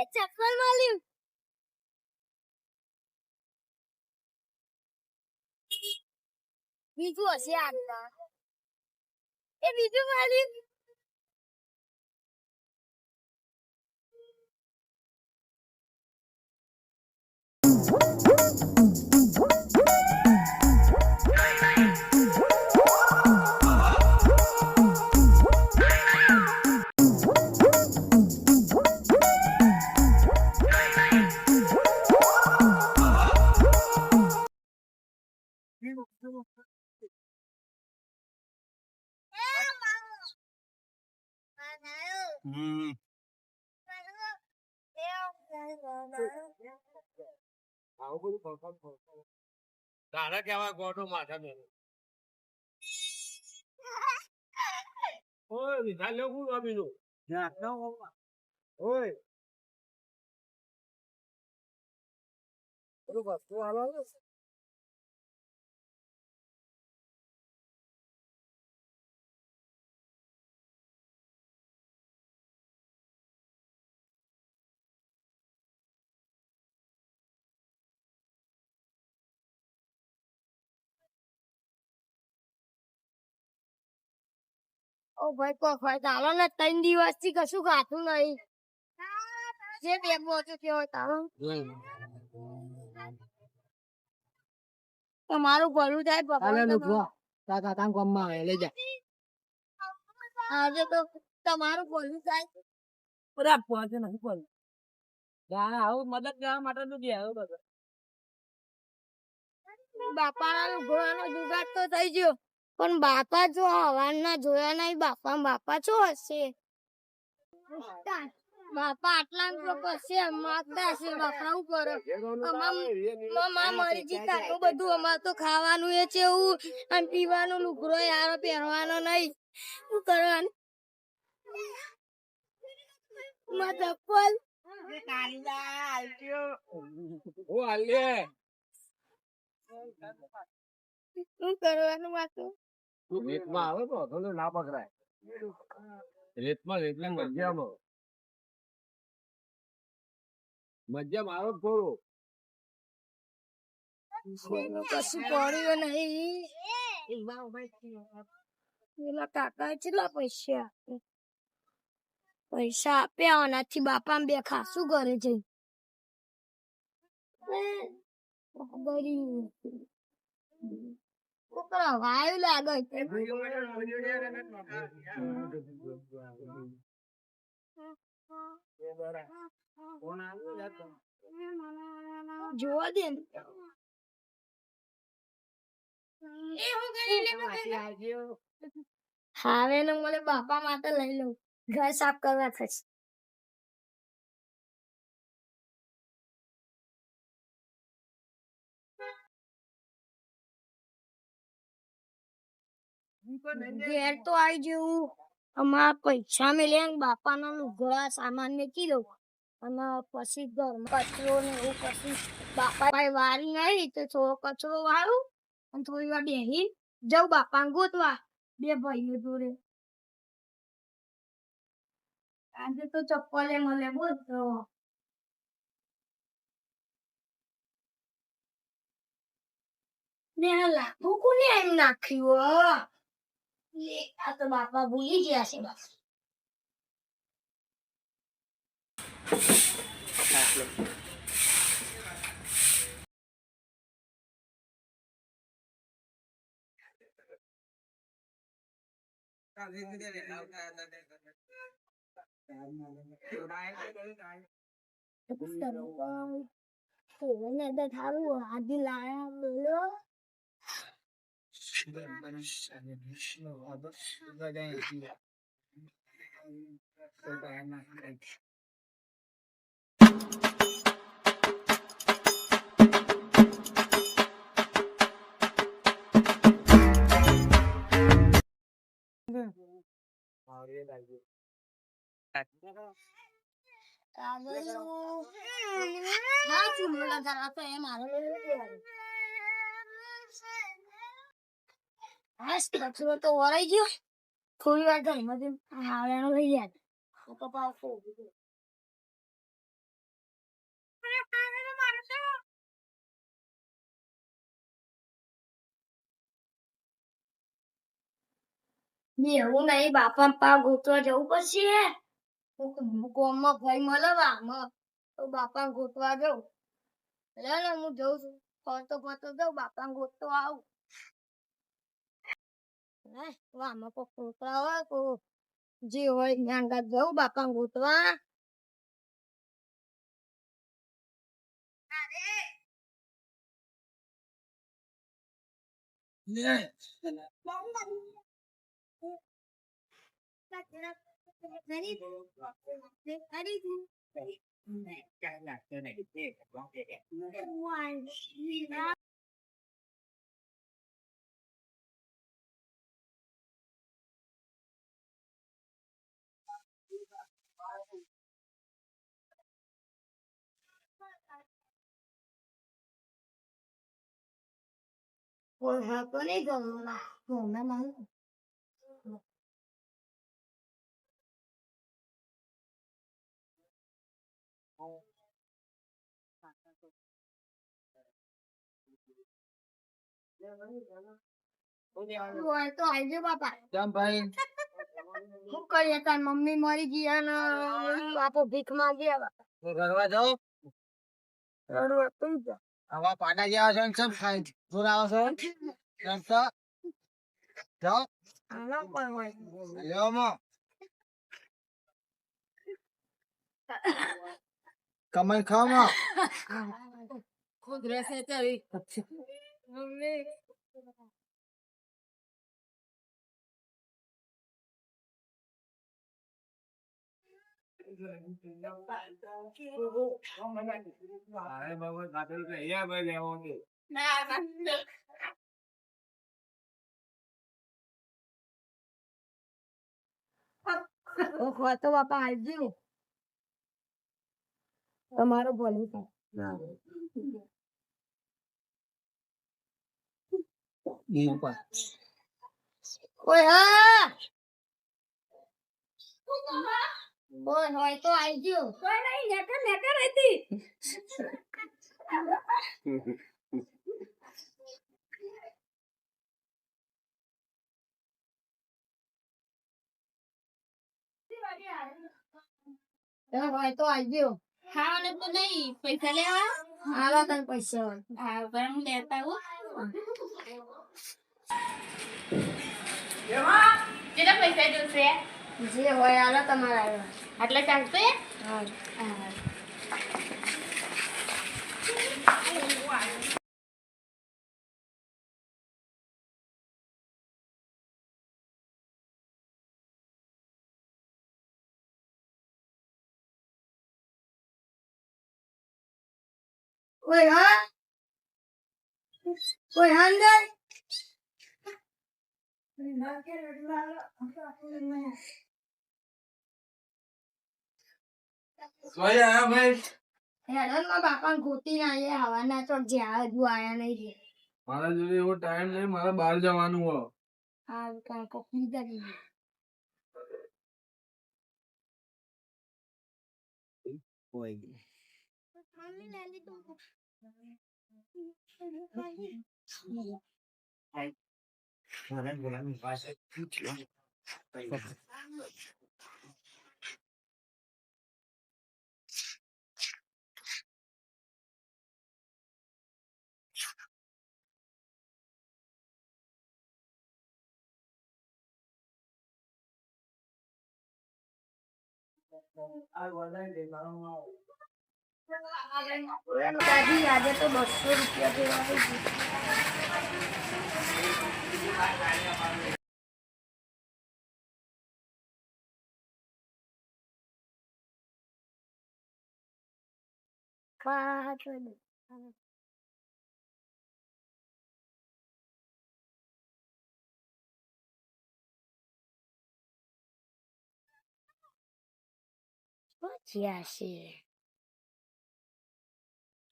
એ ચપ્પલ મળ્યું બીજું હશે આગળ એ બીજું મળ્યું હમ તારા કેવા ગોઠો માથા મેં ઓય વિશાલ લે હું રમીનું ઓય. વસ્તુ હાલો ઓ ભાઈ કોઈ હોય ચાલો ને ત્રણ દિવસથી કશું ખાતું નહીં. જે બે થયો હોય તારો. તમારું ભલું થાય ભગવાન જા. આજે તો તમારું ભલું થાય. મદદ કરવા માટે નું ગયા આવું બધું. બાપાના ઘોડાનો જુગાડ તો થઈ ગયો. પણ બાપા જો હવાના જોયા નહીં બાપા બાપા શું હશે? બાપા આટલા તો પછી માગતા હશે બાપા હું કરો? મા મરી જીતા તો બધું અમાર તો ખાવાનું એ છે એવું અને પીવાનું લુગરો યારો પહેરવાનો નહીં. શું કરવાનું? માં ચપ્પલ. શું કરવાનું વાતો રેતમાં આવે તો વાંધો ના પકડાય. રેતમાં રેતમાં મજામાં મજ્જામાં આવે થોડું. કશું પડ્યું નહીં. પેલા કાકા કેટલા પૈસા આપે પૈસા આપ્યા આનાથી બાપા બે ખાસું ઘરે જઈ. છોકરા વાયુ લાગે છે. જોવા દે. હાવે મને બાપા માટે લઈ લઉં ઘર સાફ કરવા થશે ઘેર તો આવી જેવું અમાર પૈસા મેલ્યા બાપાના લુગડા સામાન મેકી દઉં. અને પછી ઘરમાં કચરો ને એવું પછી બાપા વારી નહીં તો થોડો કચરો વાળું અને થોડી વાર બેહી જવું બાપા ગોતવા. બે ભાઈઓ જોડે. આજે તો ચપ્પલે મળે બોલ તો. ને લાખો કોને એમ નાખ્યું તો બાપા ભૂલી ગયા છે બસ. આદિ લાયા બોલો. કાગળિયું. ના, ચૂલો લગાડવા તો એ મારે લેવું પડે. હાશ, તો વરાઈ ગયો. થોડી વાર ઘરમાંથી હાવડાનો લઈ જાય હું તો આવતો. એવું નહીં બાપા પા ગોતવા જવું પડશે. ગોમમાં ભાઈ મળવા તો બાપા ગોતવા જવું એટલે હું જઉં છું. ફરતો ફરતો જાઉં બાપા ગોતવા આવું. લે આમાં કોઈ છોકરા હોય તો જે હોય જ્ઞાન જવું બાપા ગોતવા કોઈ હતો નહીં ગમના ગમના મારું હોય તો આવજો બાપા ભાઈ શું કરીએ તાર મમ્મી મરી ગયા ને બાપો ભીખમાં ગયા રડવા જાઓ રડવા તું જ. આવા પાટા જેવા છે સબ? ખાય જોર આવો છો? એમ જાઓ આના પણ હોય. લ્યો મો. કમલ ખાઓ મો. ખુદ રહેશે તારી મમ્મી. તો બાપા આવજો તમારો ભલું થાય ઓય હા. બોલ હોય તો આવજો કોઈ નહીં નેકર નેકર હતી હોય તો આવજો ખાવાનું તો નહીં પૈસા લેવા? હાલો તને પૈસા. હા પણ હું લેતા આવું કેટલા પૈસા જોશે? જે હોય હાલો તમારા આવ્યા. આટલા ચાલશે? હા. કોઈ હા? ઓય અંદર? સોય આયા ભાઈ? હેડનમાં બાપા ગોતી ના આયા હવાના તો જ્યાં હજુ આયા નહીં રે મારા જોડે એવો ટાઈમ નહીં મારે બહાર જવાનું હો હા કાંઈ કોક લીધા નહીં મમ્મી લે લીધું દાદી આજે તો બસો રૂપિયા જેવા થઈ ગયા પાછળ પચ્યાસી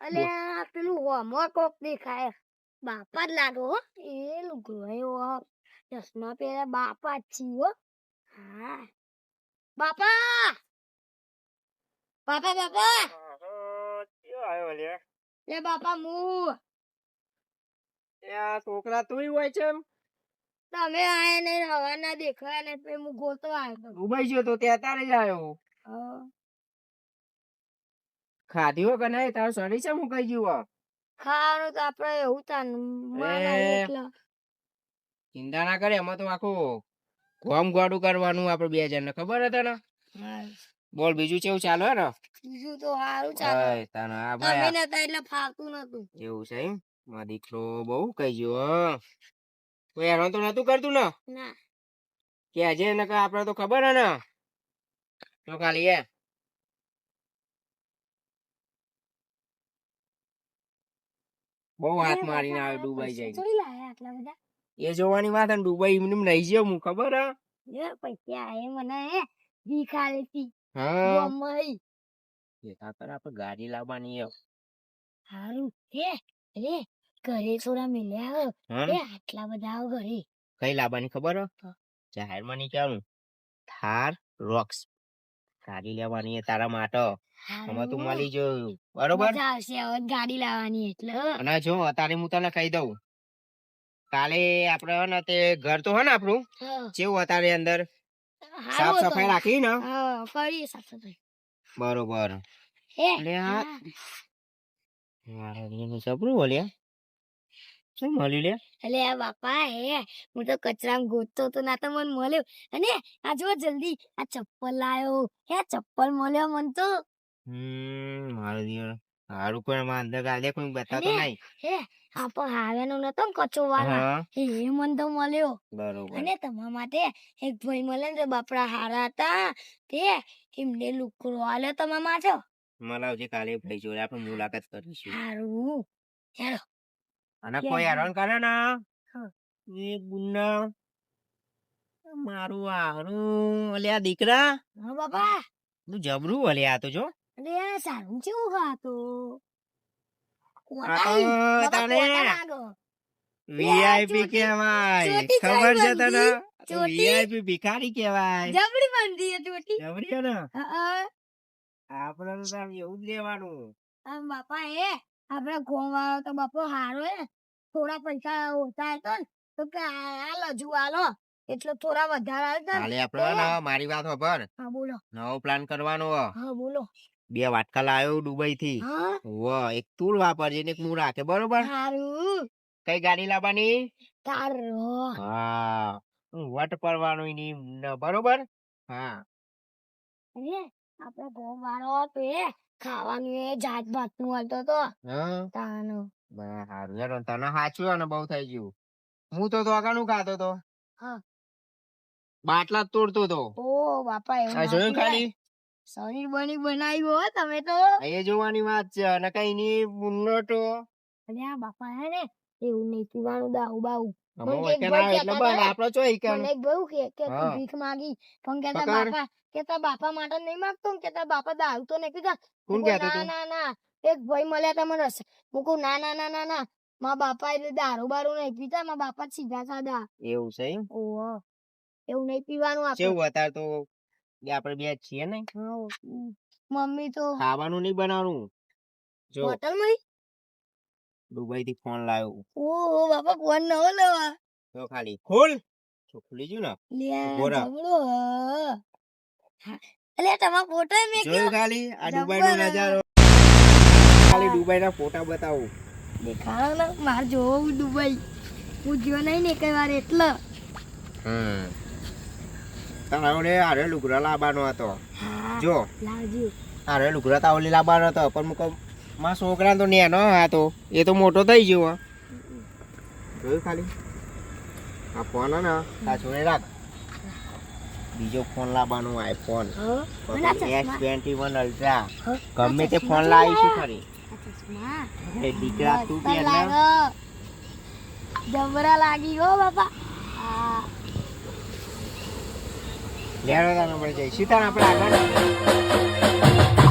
અલે પેલું હોમો કોક દેખાય બાપા જ લાગો એ લુગડો ચશ્મા પહેર્યા બાપા જ છી હો બાપા બાપા બાપા લે બાપા મુ છોકરા તું હોય છે તમે આયા નહીં હવા ના દેખાયા ને હું ગોતો આવ્યો દુબઈ ગયો તો ત્યાં તારે જ આવ્યો ખાધી હો કે નહીં? તારું શરીર છે મુકાઈ ગયું ખાવાનું તો આપડે એવું તાન માના ચિંતા ના કરે એમાં તો આખું ગોમ ગોડું કરવાનું આપડે બે જણ ને ખબર હતા ને બોલ બીજું કેવું ચાલે હે ને? બીજું તો સારું ચાલે. તને આ ભાઈ આ- નતા એટલે ફાકતું નતું. એવું છે એમ? માં દીકરો બહુ કઈ ગયો હો. કોઈ હેરાન તો નતું કરતું ને? ના. કે આજે એને આપડે તો ખબર હે ને? ખાલી બહુ હાથ મારીને આવે દુબઈ જાય બધા એ જોવાની વાત ડુબાઈ એમને એમ રહી ગયો હું ખબર હે પૈસા એ મને હે હતી હા મમ્મી એ કાકર આપણે ગાડી લાવવાની હે. હારું હે રે ઘરે થોડા મિલ્યા હો આટલા બધા આવ ઘરે કઈ લાવવાની ખબર હે જાહેરમાં નીકળું થાર રોક્સ ગાડી લેવાની તારા માટે. અમે તું મળી જોયું બરોબર? મજા આવશે હવે ગાડી લાવવાની એટલે અને જો અત્યારે હું તને કહી દઉં. કાલે આપડે હે ને તે ઘર તો હે ને આપણું? જેવું કેવું અત્યારે અંદર? સાફ સફાઈ રાખી ને? કરી સાફ સફાઈ બરોબર. એટલે હા. મારા જબરું બોલ્યા? શું મળ્યું લે અલે આ બાપા હે હું તો કચરામાં ગોતતો તો ના તો મને મળ્યો. અને આ જો જલ્દી આ ચપ્પલ લાયો. હે ચપ્પલ મળ્યો મન તો. હમ મારો દીકરો હારું પણ માં અંદર ગાલે કોઈ બતાતો નહીં. હે આ પણ હાવેનો નતો કચો વાળા હા. એ મન તો મળ્યો. બરોબર. અને તમારા માટે એક ભાઈ મળે ને બાપડા હારા હતા તે એમને લુકડો આલ્યો તમારા માટે મલાવજે કાલે ભાઈ જોડે આપણે મુલાકાત કરીશું. હારું. હેલો અને કોઈ? હેરાન કરે ને? એ ગુન્ના મારું આરું અલ્યા દીકરા? હા બાપા. તું જબરું અલ્યા તો જો. અરે આ સારું કેવું ખાતો વીઆઈપી કેવાય ખબર છે તને? વીઆઈપી ભિખારી કેવાય જબરી બંધી હતી ઓટી જબરી ને? આપણે તો એવું જ લેવાનું. આમ બાપા એ આપડે ગોમ વાળો તો બાપો હારો હે. થોડા પૈસા ઓછા હતો ને તો કે આ લજુ આલો એટલે થોડા વધારે કાલે આપણે મારી વાત ખબર હા બોલો. નવો પ્લાન કરવાનો હે. બોલો. બે વાટકા લાવ્યો દુબઈ થી હા એક તું વાપરજે ને એક હું રાખે બરોબર? હારું. કઈ ગાડી લાવવાની? કાર હા. વટ પડવાનું ની બરોબર? હા. અરે આપડે ગોમ વાળો હતો એ. ખાવાનું એ જાત ભાતનું હાલતો તો તાનો. હારું હેડો તને સાચું ને બહુ થઈ ગયું. હું તો દોગાનું ખાતો તો? હા. બાટલા તોડતો તો. ઓ બાપા એવું જોયું ખાલી? શરીર બની બનાવ્યું હો તમે તો. એ જોવાની વાત છે. અને કઈ ની મુન્નતો અને આ બાપા હે ને એવું નહીં પીવાનું પણ કેતા બાપા માટે નહીં માગતો કેતા બાપા દાવ તો નહીં પીતા કોણ કહેતું તું ના ના એક ભાઈ મળ્યા તા મને હું કહું ના ના ના ના ના. મા બાપા એટલે દારૂ બારૂ નહીં પીતા મા બાપા સીધા સાદા એવું છે એમ? ઓહો. એવું નહીં પીવાનું આપણે. કેવું અત્યારે તો આપણે બે છીએ ને? મમ્મી તો ખાવાનું નહીં બનાવવાનું જો હોટલમાં દુબઈ થી ફોન લાવ્યો ઓહો બાપા ફોન નવો લેવા તો ખાલી ખોલ. ખુલી ગયું ને. લ્યા અલ્યા તમારા ફોટો મેં જોયું ખાલી? આ દુબઈ નો નજારો. ખાલી દુબઈ ના ફોટા બતાવું. દેખાડો ને મારે જોવું દુબઈ. હું જો નહીં ને કઈ વાર એટલે. હમ. તારો આરે લુગડા લાવવાનો હતો. જો. લાવજો. આરે તાવલી લાવવાનો હતો પણ મુકો માં છોકરા તો નેનો હતો. એ તો મોટો થઈ ગયો જોયું ખાલી? આ ફોન ને રાખ. બીજો ફોન લાવવાનો iPhone S twenty one ultra ગમે તે ફોન લાવી લાવીશું ખરી? એ દીકરા તું કે જબરા લાગી ગયો બાપા. લેડો તાને આપણે જઈશું આપણે આગળ.